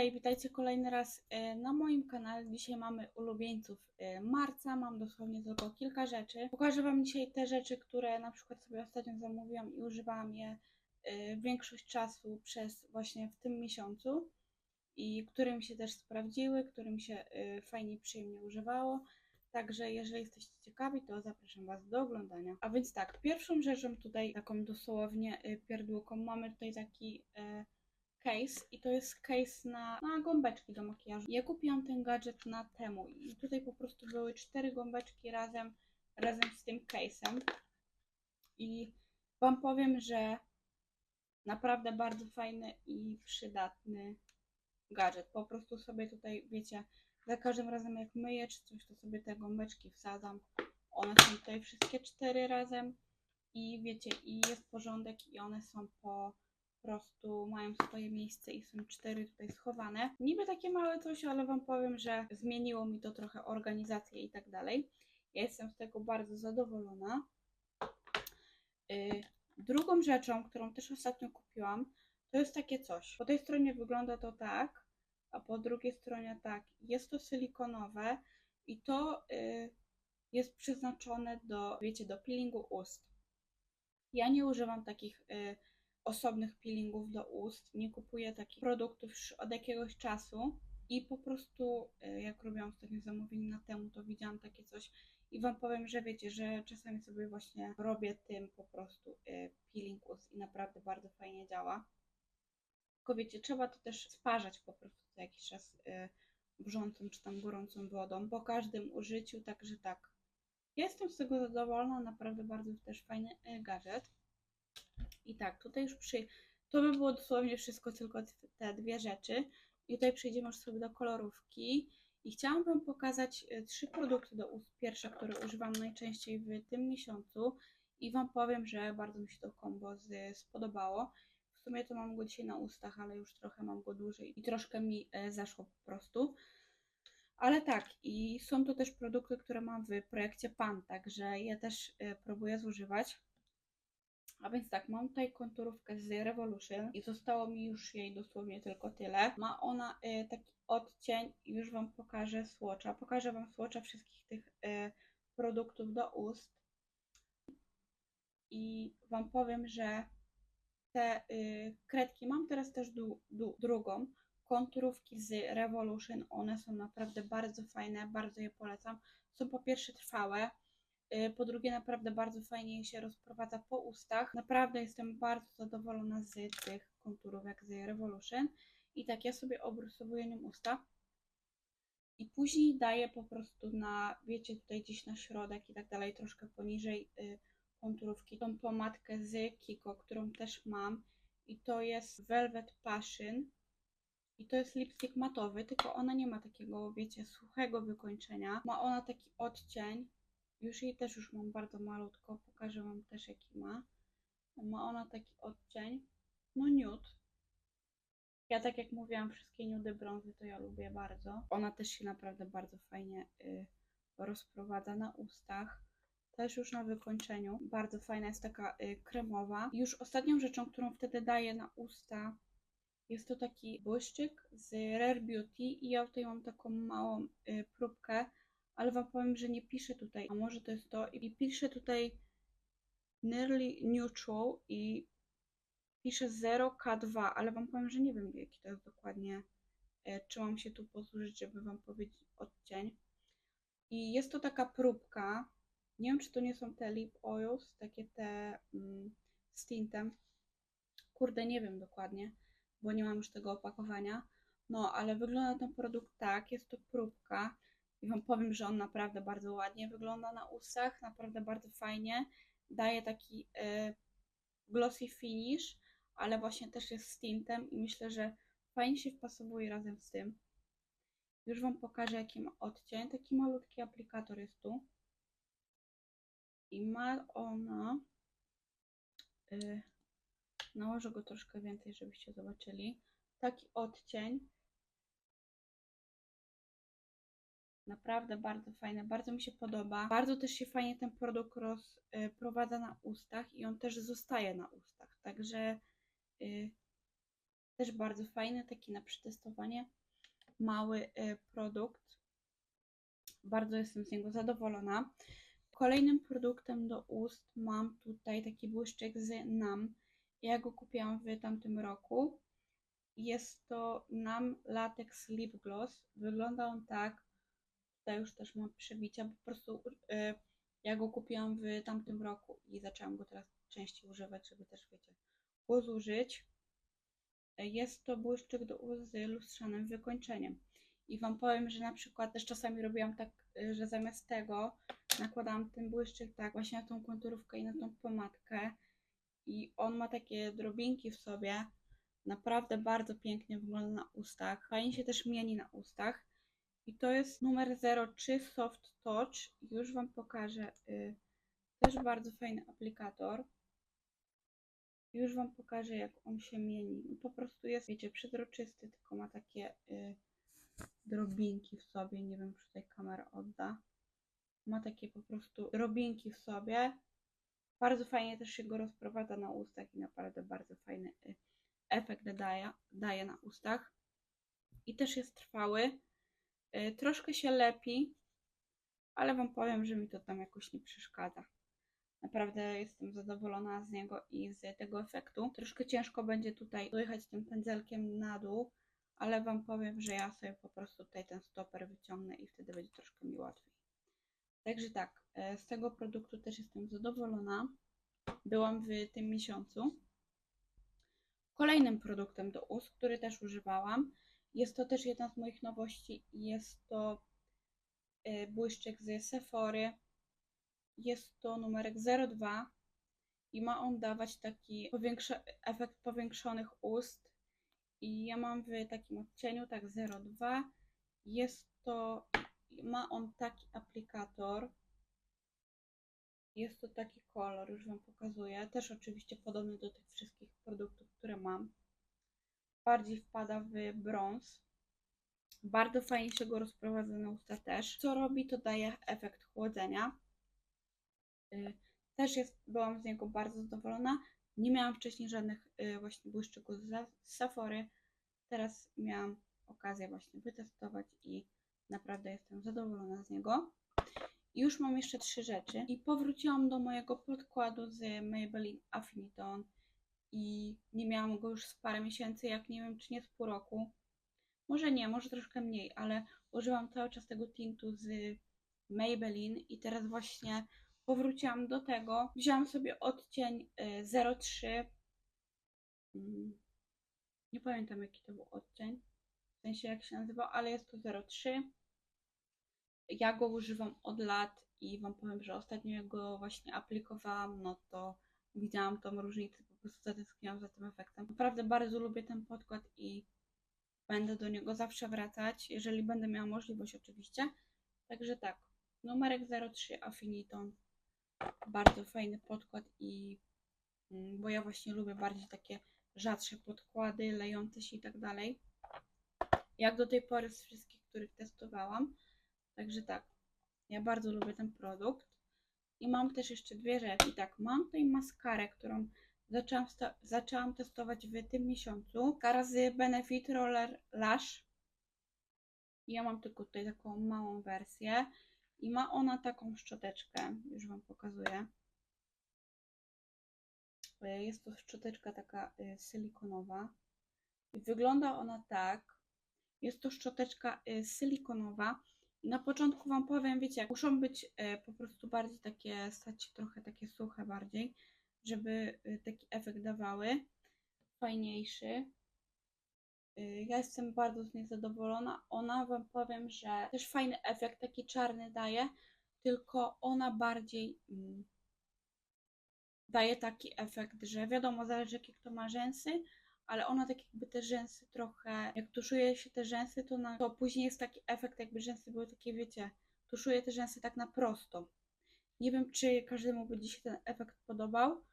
Hej, witajcie kolejny raz e, na moim kanale. Dzisiaj mamy ulubieńców e, marca. Mam dosłownie tylko kilka rzeczy. Pokażę Wam dzisiaj te rzeczy, które na przykład sobie ostatnio zamówiłam i używałam je e, większość czasu przez właśnie w tym miesiącu i które mi się też sprawdziły, które mi się fajnie przyjemnie używało. Także jeżeli jesteście ciekawi, to zapraszam Was do oglądania. A więc tak, pierwszą rzeczą tutaj, taką dosłownie pierdółką, mamy tutaj taki case i to jest case na, na gąbeczki do makijażu. Ja kupiłam ten gadżet na temu i tutaj po prostu były cztery gąbeczki razem, razem z tym case'em i Wam powiem, że naprawdę bardzo fajny i przydatny gadżet. Po prostu sobie tutaj, wiecie, za każdym razem jak myję czy coś, to sobie te gąbeczki wsadzam. One są tutaj wszystkie cztery razem i wiecie, i jest porządek i one są po prostu mają swoje miejsce i są cztery tutaj schowane. Niby takie małe coś, ale Wam powiem, że zmieniło mi to trochę organizację i tak dalej. Ja jestem z tego bardzo zadowolona. Y, Drugą rzeczą, którą też ostatnio kupiłam, to jest takie coś. Po tej stronie wygląda to tak, a po drugiej stronie tak. Jest to silikonowe i to y, jest przeznaczone do, wiecie, do peelingu ust. Ja nie używam takich y, osobnych peelingów do ust, nie kupuję takich produktów już od jakiegoś czasu i po prostu y, jak robiłam ostatnio zamówienie na temu, to widziałam takie coś i Wam powiem, że wiecie, że czasami sobie właśnie robię tym po prostu y, peeling ust i naprawdę bardzo fajnie działa. Tylko wiecie, trzeba to też sparzać po prostu co jakiś czas y, wrzącą czy tam gorącą wodą po każdym użyciu, także tak. Jestem z tego zadowolona, naprawdę bardzo też fajny gadżet. I tak, tutaj już przy... To by było dosłownie wszystko, tylko te dwie rzeczy. I tutaj przejdziemy już sobie do kolorówki. I chciałam Wam pokazać y, trzy produkty do ust. Pierwsze, które używam najczęściej w tym miesiącu. I Wam powiem, że bardzo mi się to kombo spodobało. W sumie to mam go dzisiaj na ustach, ale już trochę mam go dłużej i troszkę mi e, zaszło po prostu. Ale tak, i są to też produkty, które mam w projekcie PAN, także je też e, próbuję zużywać. A więc tak, mam tutaj konturówkę z Revolution i zostało mi już jej dosłownie tylko tyle. Ma ona e, taki odcień i już Wam pokażę swatcha. Pokażę Wam swatcha wszystkich tych e, produktów do ust. I Wam powiem, że te y, kredki mam teraz też du, du, drugą. Konturówki z Revolution. One są naprawdę bardzo fajne, bardzo je polecam. Są po pierwsze trwałe. Y, Po drugie, naprawdę bardzo fajnie się rozprowadza po ustach. Naprawdę jestem bardzo zadowolona z tych konturówek z Revolution. I tak, ja sobie obrysowuję nią usta. I później daję po prostu na, wiecie, tutaj gdzieś na środek i tak dalej, troszkę poniżej y, konturówki. Tą pomadkę z Kiko, którą też mam. I to jest Velvet Passion. I to jest lipstick matowy, tylko ona nie ma takiego, wiecie, suchego wykończenia. Ma ona taki odcień. Już jej też już mam bardzo malutko. Pokażę Wam też jaki ma. Ma ona taki odcień. No nude. Ja tak jak mówiłam, wszystkie nudy brązy to ja lubię bardzo. Ona też się naprawdę bardzo fajnie y, rozprowadza na ustach. Też już na wykończeniu. Bardzo fajna jest taka y, kremowa. Już ostatnią rzeczą, którą wtedy daję na usta jest to taki błyszczyk z Rare Beauty i ja tutaj mam taką małą y, próbkę, ale Wam powiem, że nie piszę tutaj, a może to jest to i piszę tutaj Nearly Neutral i piszę 0K2, ale Wam powiem, że nie wiem jaki to jest dokładnie, e, czy mam się tu posłużyć, żeby Wam powiedzieć odcień. I jest to taka próbka, nie wiem czy to nie są te lip oils, takie te mm, z tintem. Kurde, nie wiem dokładnie, bo nie mam już tego opakowania. No, ale wygląda ten produkt tak, jest to próbka i Wam powiem, że on naprawdę bardzo ładnie wygląda na ustach, naprawdę bardzo fajnie. Daje taki y, glossy finish, ale właśnie też jest z tintem i myślę, że fajnie się wpasowuje razem z tym. Już Wam pokażę jaki ma odcień. Taki malutki aplikator jest tu. I ma ona... Y, nałożę go troszkę więcej, żebyście zobaczyli. Taki odcień. Naprawdę bardzo fajne, bardzo mi się podoba. Bardzo też się fajnie ten produkt rozprowadza na ustach i on też zostaje na ustach. Także y, Też bardzo fajny, taki na przetestowanie. Mały y, produkt. Bardzo jestem z niego zadowolona. Kolejnym produktem do ust mam tutaj taki błyszczyk z NAM. Ja go kupiłam w tamtym roku. Jest to NAM Latex Lip Gloss. Wygląda on tak. Tutaj już też mam przebicia, po prostu y, ja go kupiłam w tamtym roku i zaczęłam go teraz częściej używać, żeby też, wiecie, go zużyć. Jest to błyszczyk do ust z lustrzanym wykończeniem. I Wam powiem, że na przykład też czasami robiłam tak, y, że zamiast tego nakładałam ten błyszczyk tak właśnie na tą konturówkę i na tą pomadkę. I on ma takie drobinki w sobie. Naprawdę bardzo pięknie wygląda na ustach. Fajnie się też mieni na ustach. I to jest numer 03 Soft Touch. Już Wam pokażę. y, Też bardzo fajny aplikator. Już Wam pokażę, jak on się mieni. No Po prostu jest, wiecie, przezroczysty, tylko ma takie y, drobinki w sobie. Nie wiem, czy tutaj kamera odda. Ma takie po prostu drobinki w sobie. Bardzo fajnie też się go rozprowadza na ustach i naprawdę bardzo fajny y, efekt daje, daje na ustach. I też jest trwały. Y, Troszkę się lepi, ale Wam powiem, że mi to tam jakoś nie przeszkadza. Naprawdę jestem zadowolona z niego i z tego efektu. Troszkę ciężko będzie tutaj dojechać tym pędzelkiem na dół, ale Wam powiem, że ja sobie po prostu tutaj ten stoper wyciągnę i wtedy będzie troszkę mi łatwiej. Także tak, e, z tego produktu też jestem zadowolona. Byłam w tym miesiącu. Kolejnym produktem do ust, który też używałam, jest to też jedna z moich nowości jest to e, błyszczyk z Sephory. Jest to numerek 02 i ma on dawać taki powiększa- efekt powiększonych ust. I ja mam w takim odcieniu, tak 02. Jest to, ma on taki aplikator. Jest to taki kolor, już Wam pokazuję. Też oczywiście podobny do tych wszystkich produktów, które mam. Bardziej wpada w brąz. Bardzo fajnie się go rozprowadza na usta też. Co robi, to daje efekt chłodzenia. Y, Też jest, byłam z niego bardzo zadowolona. Nie miałam wcześniej żadnych y, właśnie błyszczyków z Sephory. Teraz miałam okazję właśnie wytestować i naprawdę jestem zadowolona z niego. Już mam jeszcze trzy rzeczy. I powróciłam do mojego podkładu z Maybelline Affiniton i nie miałam go już z parę miesięcy, jak nie wiem, czy nie z pół roku. Może nie, może troszkę mniej, ale używam cały czas tego tintu z Maybelline i teraz właśnie powróciłam do tego. Wzięłam sobie odcień y, 03. Mm, Nie pamiętam jaki to był odcień, w sensie jak się nazywał, ale jest to 03. Ja go używam od lat i Wam powiem, że ostatnio jak go właśnie aplikowałam, no to widziałam tą różnicę, prostu zatęskniłam za tym efektem. Naprawdę bardzo lubię ten podkład i będę do niego zawsze wracać, jeżeli będę miała możliwość oczywiście. Także tak, numerek 03 Affiniton. Bardzo fajny podkład i mm, bo ja właśnie lubię bardziej takie rzadsze podkłady, lejące się i tak dalej. Jak do tej pory z wszystkich, których testowałam. Także tak, ja bardzo lubię ten produkt. I mam też jeszcze dwie rzeczy. Tak, mam tutaj maskarę, którą zaczęłam, zaczęłam testować w tym miesiącu. Maskara z Benefit Roller Lash. Ja mam tylko tutaj taką małą wersję. I ma ona taką szczoteczkę. Już Wam pokazuję. Y, Jest to szczoteczka taka y, silikonowa. Wygląda ona tak. Jest to szczoteczka y, silikonowa. Na początku Wam powiem, wiecie, muszą być po prostu bardziej takie, stać się trochę takie suche bardziej, żeby y, taki efekt dawały. Fajniejszy. Y, Ja jestem bardzo z niej zadowolona. Ona Wam powiem, że też fajny efekt, taki czarny daje, tylko ona bardziej mm, daje taki efekt, że wiadomo, zależy jakie kto ma rzęsy, ale ona tak jakby te rzęsy trochę, jak tuszuje się te rzęsy, to, na, to później jest taki efekt, jakby rzęsy były takie, wiecie, tuszuje te rzęsy tak na prosto. Nie wiem, czy każdemu by dzisiaj ten efekt podobał.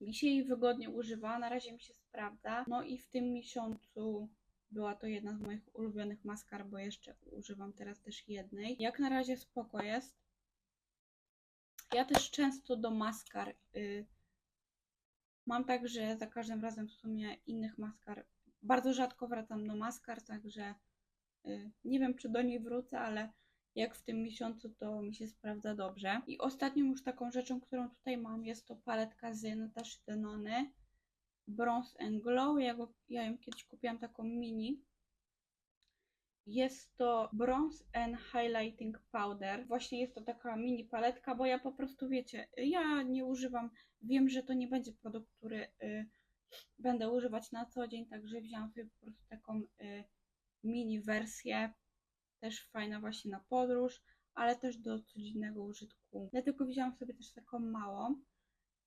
Mi się jej wygodnie używa, na razie mi się sprawdza. No i w tym miesiącu była to jedna z moich ulubionych maskar, bo jeszcze używam teraz też jednej. Jak na razie spoko jest. Ja też często do maskar y, Mam także za każdym razem w sumie innych maskar. Bardzo rzadko wracam do maskar, także y, nie wiem, czy do niej wrócę, ale jak w tym miesiącu to mi się sprawdza dobrze. I ostatnią już taką rzeczą, którą tutaj mam, jest to paletka z Nataszy Denony Bronze and Glow. Ja, go, ja ją kiedyś kupiłam taką mini. Jest to Bronze and Highlighting Powder. Właśnie jest to taka mini paletka, bo ja po prostu wiecie, ja nie używam, wiem, że to nie będzie produkt, który y, będę używać na co dzień, także wziąłam sobie po prostu taką y, mini wersję. Też fajna właśnie na podróż, ale też do codziennego użytku. Dlatego wziąłam sobie też taką małą.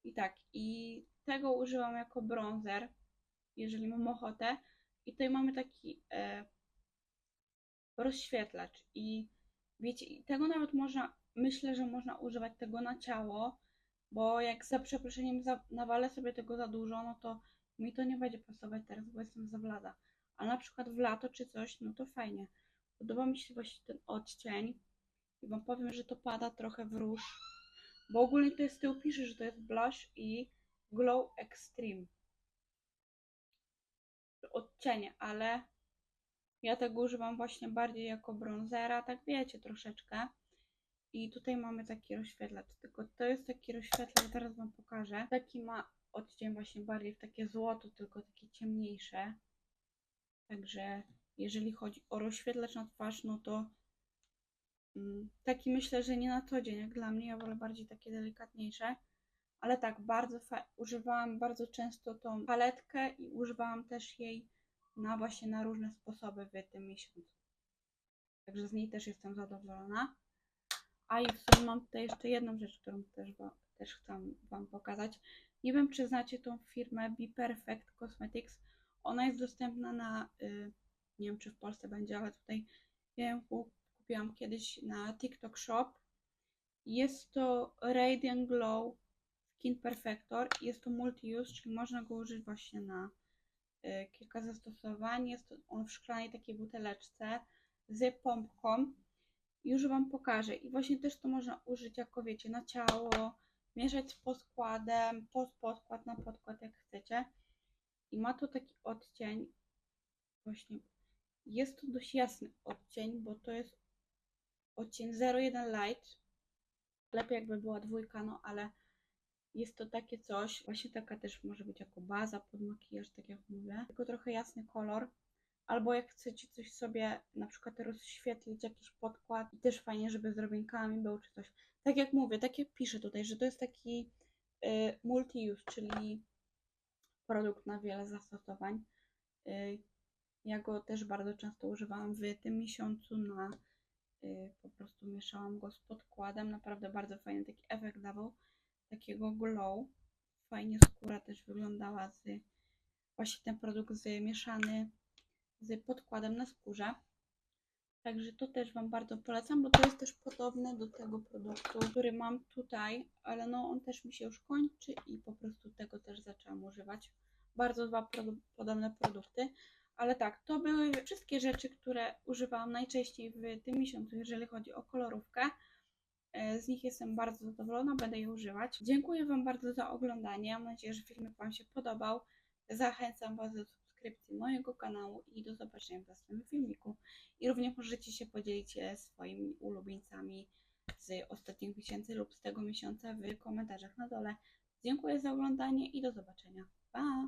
I tak, i tego używam jako bronzer, jeżeli mam ochotę. I tutaj mamy taki e, rozświetlacz. I wiecie, tego nawet można, myślę, że można używać tego na ciało, bo jak za przeproszeniem za, nawalę sobie tego za dużo, no to mi to nie będzie pasować teraz, bo jestem za blada. A na przykład w lato czy coś, no to fajnie. Podoba mi się właśnie ten odcień. I wam powiem, że to pada trochę w róż. Bo ogólnie to jest z tyłu pisze, że to jest blush i glow extreme. Odcienie, ale ja tego używam właśnie bardziej jako bronzera, tak wiecie, troszeczkę. I tutaj mamy taki rozświetlacz, tylko to jest taki rozświetlacz, teraz wam pokażę. Taki ma odcień właśnie bardziej w takie złoto, tylko takie ciemniejsze. Także jeżeli chodzi o rozświetlacz na twarz, no to mm, taki myślę, że nie na co dzień, jak dla mnie. Ja wolę bardziej takie delikatniejsze. Ale tak, bardzo używałam bardzo często tą paletkę i używałam też jej na właśnie na różne sposoby w tym miesiącu. Także z niej też jestem zadowolona. A i w sumie mam tutaj jeszcze jedną rzecz, którą też, też chcę Wam pokazać. Nie wiem, czy znacie tą firmę Be Perfect Cosmetics. Ona jest dostępna na, y, nie wiem, czy w Polsce będzie, ale tutaj ja ją ku- kupiłam kiedyś na TikTok Shop. Jest to Radiant Glow Skin Perfector. Jest to multi-use, czyli można go użyć właśnie na y, kilka zastosowań. Jest to on w szklanej takiej buteleczce z pompką. Już Wam pokażę. I właśnie też to można użyć jako wiecie na ciało, mieszać z podkładem, pod podkład, na podkład jak chcecie. I ma to taki odcień, właśnie jest to dość jasny odcień, bo to jest odcień 01 Light. Lepiej jakby była dwójka, no ale jest to takie coś, właśnie taka też może być jako baza pod makijaż, tak jak mówię. Tylko trochę jasny kolor. Albo jak chcecie coś sobie na przykład rozświetlić, jakiś podkład i też fajnie, żeby z robinkami był czy coś. Tak jak mówię, tak jak piszę tutaj, że to jest taki y, multi-use, czyli produkt na wiele zastosowań. Y, ja go też bardzo często używałam w tym miesiącu na y, po prostu mieszałam go z podkładem. Naprawdę bardzo fajny taki efekt dawał takiego glow. Fajnie skóra też wyglądała z właśnie ten produkt z mieszany z podkładem na skórze. Także to też Wam bardzo polecam, bo to jest też podobne do tego produktu, który mam tutaj, ale no on też mi się już kończy i po prostu tego też zaczęłam używać. Bardzo dwa produ- podobne produkty. Ale tak, to były wszystkie rzeczy, które używałam najczęściej w tym miesiącu, jeżeli chodzi o kolorówkę. E, Z nich jestem bardzo zadowolona, będę je używać. Dziękuję Wam bardzo za oglądanie. Mam nadzieję, że filmik Wam się podobał. Zachęcam Was do subskrypcji mojego kanału i do zobaczenia w następnym filmiku. I również możecie się podzielić e, swoimi ulubieńcami z ostatnich miesięcy lub z tego miesiąca w komentarzach na dole. Dziękuję za oglądanie i do zobaczenia. Pa!